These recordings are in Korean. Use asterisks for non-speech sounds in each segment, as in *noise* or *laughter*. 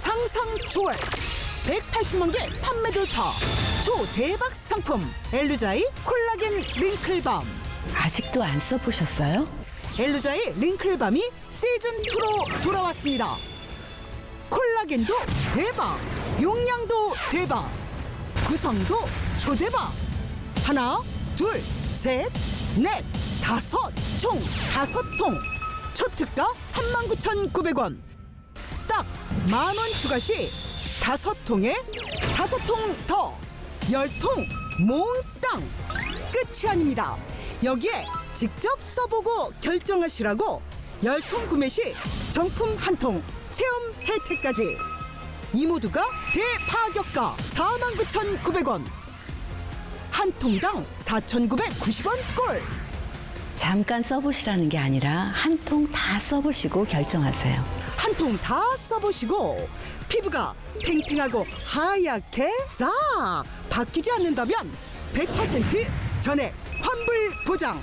상상 초월 180만 개 판매 돌파. 초대박 상품. 엘루자이 콜라겐 링클밤. 아직도 안 써보셨어요? 엘루자이 링클밤이 시즌 2로 돌아왔습니다. 콜라겐도 대박. 용량도 대박. 구성도 초대박. 하나 둘 셋 넷 다섯 총 다섯 통. 초특가 39,900원. 딱 만 원 추가 시 다섯 통에 다섯 통 더 열 통 몽땅. 끝이 아닙니다. 여기에 직접 써보고 결정하시라고 열 통 구매 시 정품 한 통 체험 혜택까지. 이 모두가 대파격가 49,900원. 한 통당 4,990원 꼴 잠깐 써보시라는 게 아니라 한 통 다 써보시고 결정하세요. 한 통 다 써보시고 피부가 탱탱하고 하얗게 싹 바뀌지 않는다면 100% 전액 환불 보장.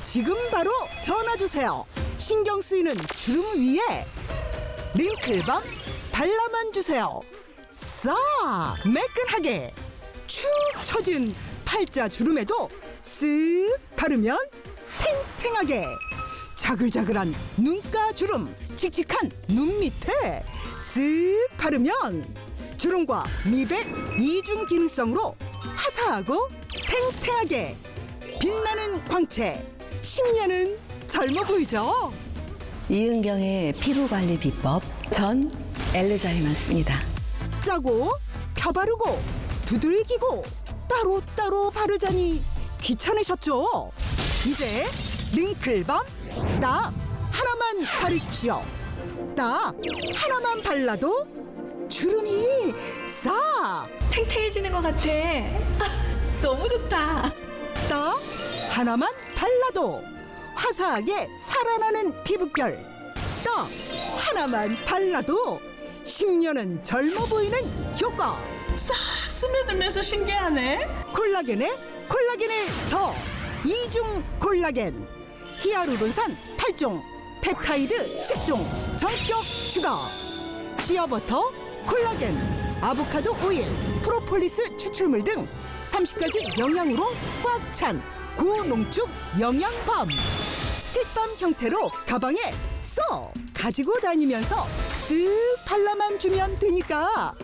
지금 바로 전화 주세요. 신경 쓰이는 주름 위에 링클밤 발라만 주세요. 싹 매끈하게 축 처진 팔자 주름에도 쓱 바르면 탱탱하게 자글자글한 눈가 주름 칙칙한 눈 밑에 쓱 바르면 주름과 미백 이중 기능성으로 화사하고 탱탱하게 빛나는 광채 10년은 젊어 보이죠? 이은경의 피부관리 비법 전 엘르자이만 씁니다. 짜고 펴바르고 두들기고 따로따로 바르자니 귀찮으셨죠? 이제 링클밤 딱 하나만 바르십시오. 딱 하나만 발라도 주름이 싹 탱탱해지는 것 같아. 아, *laughs* 너무 좋다. 딱 하나만 발라도 화사하게 살아나는 피부결 딱 하나만 발라도 10년은 젊어 보이는 효과 싹 스며들면서 신기하네. 콜라겐에 콜라겐을 더 이중 콜라겐 히아루론산 8종 펩타이드 10종 전격 추가 시어버터 콜라겐 아보카도 오일 프로폴리스 추출물 등 30가지 영양으로 꽉 찬 고농축 영양밤 스틱밤 형태로 가방에 쏙 가지고 다니면서 쓱 발라만 주면 되니까.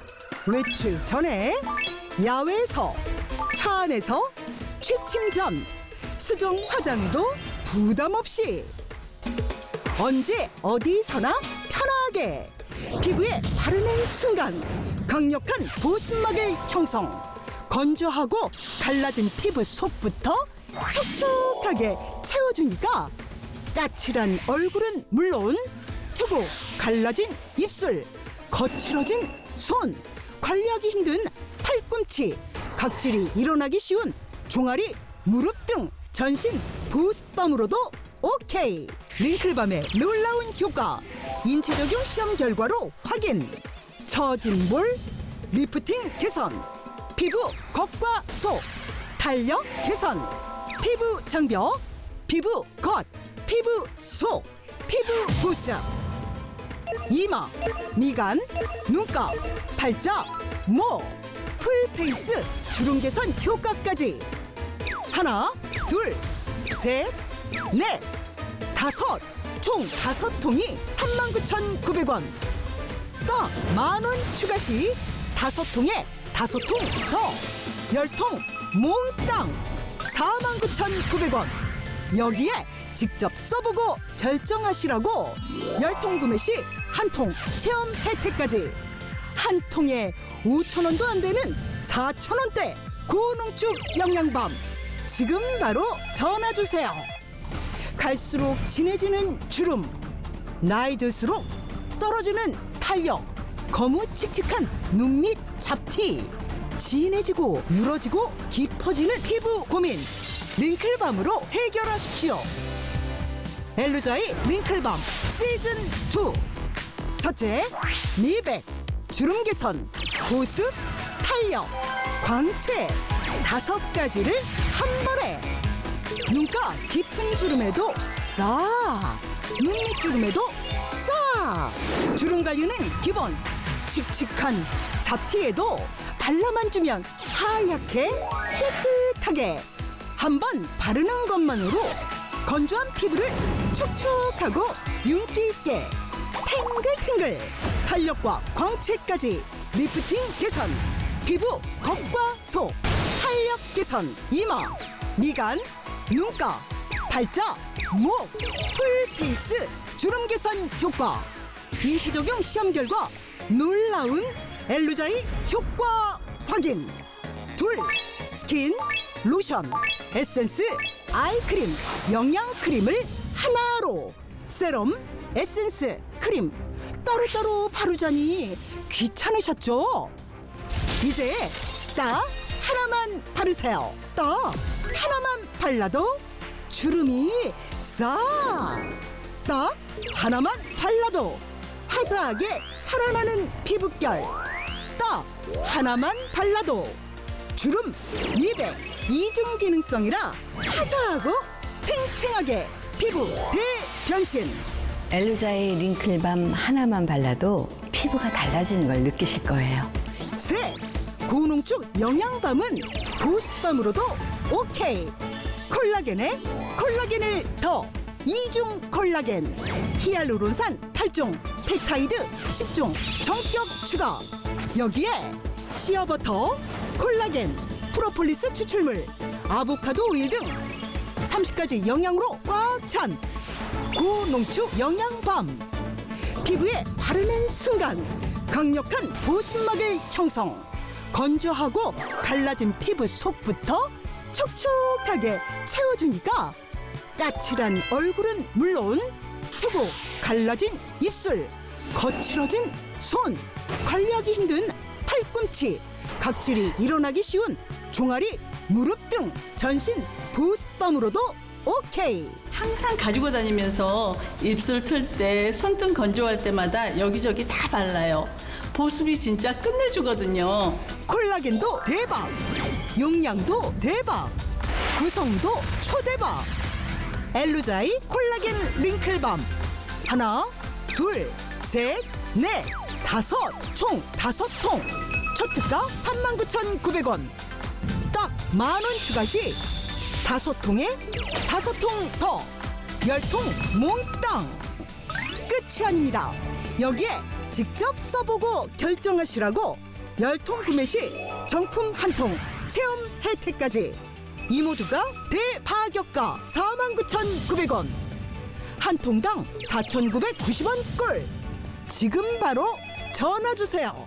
외출 전에 야외에서 차 안에서 취침 전 수정 화장도 부담 없이. 언제 어디서나 편하게. 피부에 바르는 순간 강력한 보습막을 형성. 건조하고 갈라진 피부 속부터 촉촉하게 채워주니까 까칠한 얼굴은 물론 두고 갈라진 입술 거칠어진 손 관리하기 힘든 팔꿈치 각질이 일어나기 쉬운 종아리 무릎 등 전신 보습밤으로도 오케이. 링클밤의 놀라운 효과 인체 적용 시험 결과로 확인. 처진 볼 리프팅 개선. 피부 겉과 속 탄력 개선. 피부 장벽 피부 겉 피부 속 피부 보습. 이마, 미간, 눈가, 팔자, 목, 풀페이스 주름 개선 효과까지 하나, 둘, 셋, 넷, 다섯. 총 다섯 통이 39,900원. 딱만원 추가 시 다섯 통에 다섯 통 더. 열 통 몽땅 49,900원. 여기에 직접 써보고 결정하시라고 열 통 구매 시 한 통 체험 혜택까지. 한 통에 5천 원도 안 되는 4천 원대 고농축 영양밤 지금 바로 전화 주세요. 갈수록 진해지는 주름, 나이 들수록 떨어지는 탄력, 거무칙칙한 눈 밑 잡티, 진해지고 늘어지고 깊어지는 피부 고민, 링클밤으로 해결하십시오. 엘루자의 링클밤 시즌 2 첫째, 미백, 주름 개선, 보습, 탄력, 광채 다섯 가지를 한 번에. 눈가 깊은 주름에도 싹 눈밑 주름에도 싹 주름 관리는 기본. 칙칙한 잡티에도 발라만 주면 하얗게 깨끗하게. 한 번 바르는 것만으로 건조한 피부를 촉촉하고 윤기 있게 탱글탱글. 탄력과 광채까지 리프팅 개선 피부 겉과 속 탄력 개선 이마 미간 눈가 팔자 목 풀페이스 주름 개선 효과 인체 적용 시험 결과 놀라운 엘루자이 효과 확인. 둘 스킨 로션 에센스 아이크림 영양크림을 하나로. 세럼 에센스 크림. 따로따로 바르자니 귀찮으셨죠? 이제 딱 하나만 바르세요. 딱 하나만 발라도 주름이 싹. 딱 하나만 발라도 화사하게 살아나는 피부결. 딱 하나만 발라도 주름 미백 이중 기능성이라 화사하고 탱탱하게 피부 대변신. 엘루자의 링클밤 하나만 발라도 피부가 달라지는 걸 느끼실 거예요. 셋 고농축 영양밤은 보습밤으로도 오케이. 콜라겐에 콜라겐을 더. 이중 콜라겐. 히알루론산 8종 펩타이드 10종 정격 추가 여기에 시어버터 콜라겐 프로폴리스 추출물 아보카도 오일 등 30가지 영양으로 꽉 찬 고농축 영양밤. 피부에 바르는 순간 강력한 보습막을 형성 건조하고 갈라진 피부 속부터 촉촉하게 채워주니까 까칠한 얼굴은 물론 투고 갈라진 입술 거칠어진 손 관리하기 힘든 팔꿈치 각질이 일어나기 쉬운 종아리 무릎 등 전신 보습밤으로도 오케이 항상 가지고 다니면서 입술 틀 때, 손등 건조할 때마다 여기저기 다 발라요. 보습이 진짜 끝내주거든요. 콜라겐도 대박 용량도 대박 구성도 초대박. 엘루자이 콜라겐 링클밤. 하나 둘 셋 넷 다섯 총 다섯 통. 초특가 39,900원. 딱 만 원 추가 시 다섯 통에 다섯 통 더. 열 통 몽땅. 끝이 아닙니다. 여기에 직접 써보고 결정하시라고 열 통 구매 시 정품 한 통 체험 혜택까지. 이 모두가 대파격가 49,900원. 한 통당 4,990원 꿀. 지금 바로 전화 주세요.